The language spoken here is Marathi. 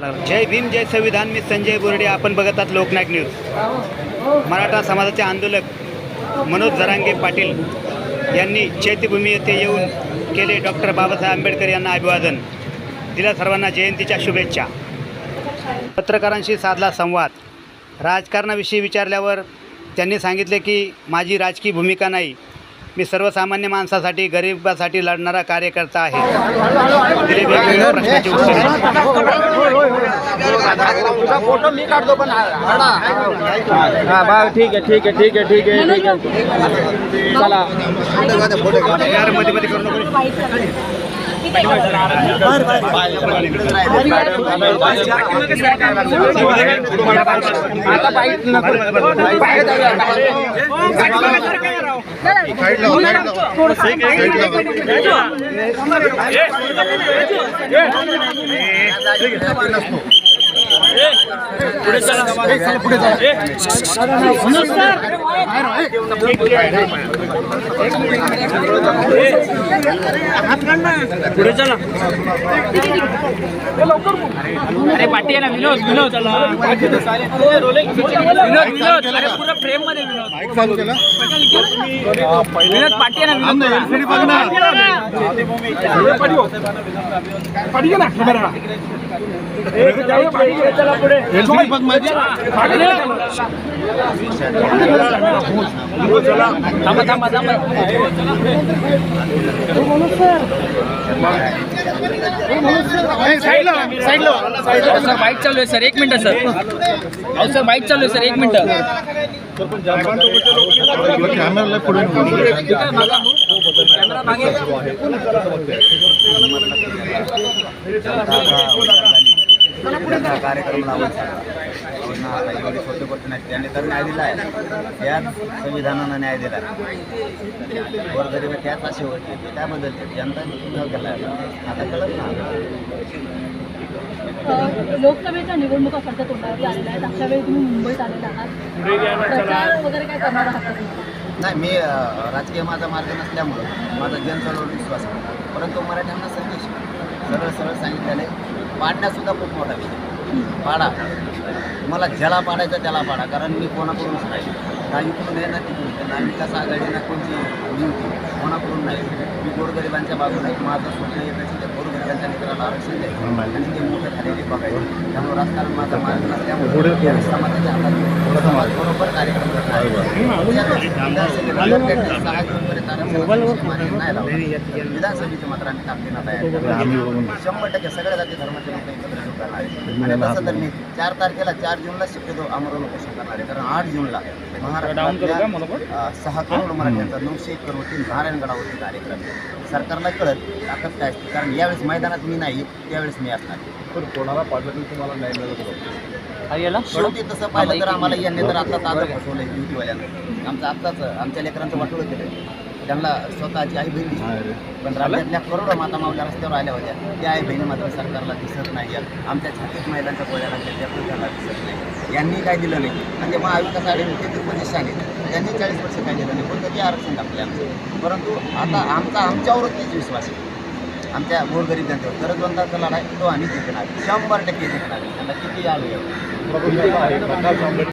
जय भीम जय संविधान मी संजय बोर्डे. आपण बघत आहात लोकनायक न्यूज. मराठा समाजाचे आंदोलक मनोज जरांगे पाटील यांनी चैत्यभूमी येथे येऊन केले. डॉक्टर बाबासाहेब आंबेडकर यांना अभिवादन. दिल्या सर्वांना जयंतीच्या शुभेच्छा. पत्रकारांशी साधला संवाद. राजकारणाविषयी विचारल्यावर त्यांनी सांगितले की माझी राजकीय भूमिका नाही. मी सर्वसामान्य माणसासाठी गरिबासाठी लढणारा कार्यकर्ता आहे. वेगवेगळ्या प्रश्नाची उत्तरे. हा ठीक आहे ठीक आहे ठीक आहे ठीक आहे ठीक आहे. चला. मध्ये मध्ये करू नको. आता बाईक बाहेर जाऊया. अरे पाठी आहे ना विनोद विनोद विनोद विनोद अरे पुरं फ्रेममध्ये विनोद विनोद. पाठी आहे ना विनोद थांबा थांबा सर बाईक चालू आहे सर एक मिनिट सर. अहो सर बाईक चालू आहे सर एक मिनिट कार्यक्रम छोटी गोष्ट नाही त्यांनी तर न्याय दिला आहे त्याच संविधानानं न्याय दिला गोरगरीब त्याच अशी होती काय बदलते जनता केला आता कळत ना लोकसभेच्या निवडणुका सध्या तोंडावरती आलेल्या आहेत. अशा वेळी तुम्ही मुंबईत आलेला आहात. प्रचार वगैरे काय करणार आहात? नाही मी राजकीय माझा मार्ग नसल्यामुळं माझा जनसरावर विश्वास आहे. परंतु मराठ्यांना संदेश सरळ सरळ सांगितलेले पाडण्यासुद्धा खूप मोठा विषय पाडा. मला ज्याला पाडायचा त्याला पाडा कारण मी कोणाकडूनच नाही. ना इकडून आहे ना तिकडून आहे. ना विकास आघाडी ना कोणती नियुक्ती कोणाकडून नाही. मी गोरगरिबांच्या बाजूला आहे माझं स्वप्न येतं त्या गोरगरिबांच्या मित्राला आरक्षण द्यायचं. आणि ते मोठे झालेले बघायचे. त्यामुळे राजकारण माझा मार्ग नसल्यामुळे या समाजाच्या हातात बरोबर कार्यक्रम आहे. विधानसभेचे मात्र आम्ही ताकदीनं तयार करणार. शंभर टक्के सगळ्या जाती धर्माचे लोक एकत्र करणार आहे. आणि तसं तर मी चार तारखेला चार जूनला शक्यतो आमरण उपोषण करणार आहे. कारण आठ जूनला महाराष्ट्रातल्या सहा करोड मराठ्यांचा नऊशे एक करोड नारायणगडावरती कार्यक्रम. सरकारला कळत ताकद काय असते? कारण यावेळेस मैदानात मी नाही त्यावेळेस मी असणार. कोणाला पाडलं तरी तुम्हाला न्याय मिळत होता शेवटी तसं पाहिलं तर आम्हाला यांनी तर आता ताजं फसवलंय युतीवाल्यांना. आमचं आत्ताच आमच्या लेकरांचं वाटोळं केलं त्यांना स्वतःची आई बहीण. पण राज्यातल्या करोडो माता मावल्या रस्त्यावर आल्या होत्या. त्या आई बहिणी मात्र सरकारला दिसत नाही आहेत आमच्या छातीत महिलांच्या गोळ्या लागल्या त्या त्यांना दिसत नाही. यांनी काय दिलं नाही? म्हणजे महाविकास आघाडीने तेहतीस सांगितलं त्यांनी चाळीस वर्ष काय दिलं नाही? फक्त ते आरक्षण टाकले आमचं? परंतु आता आमचा आमच्यावरच तेच विश्वास आहे. आमच्या गोरगरीब जनतेवर. गरजवंताचा लढाई तो आम्ही जिंकणार. शंभर टक्के जिंकणार. त्यांना किती आले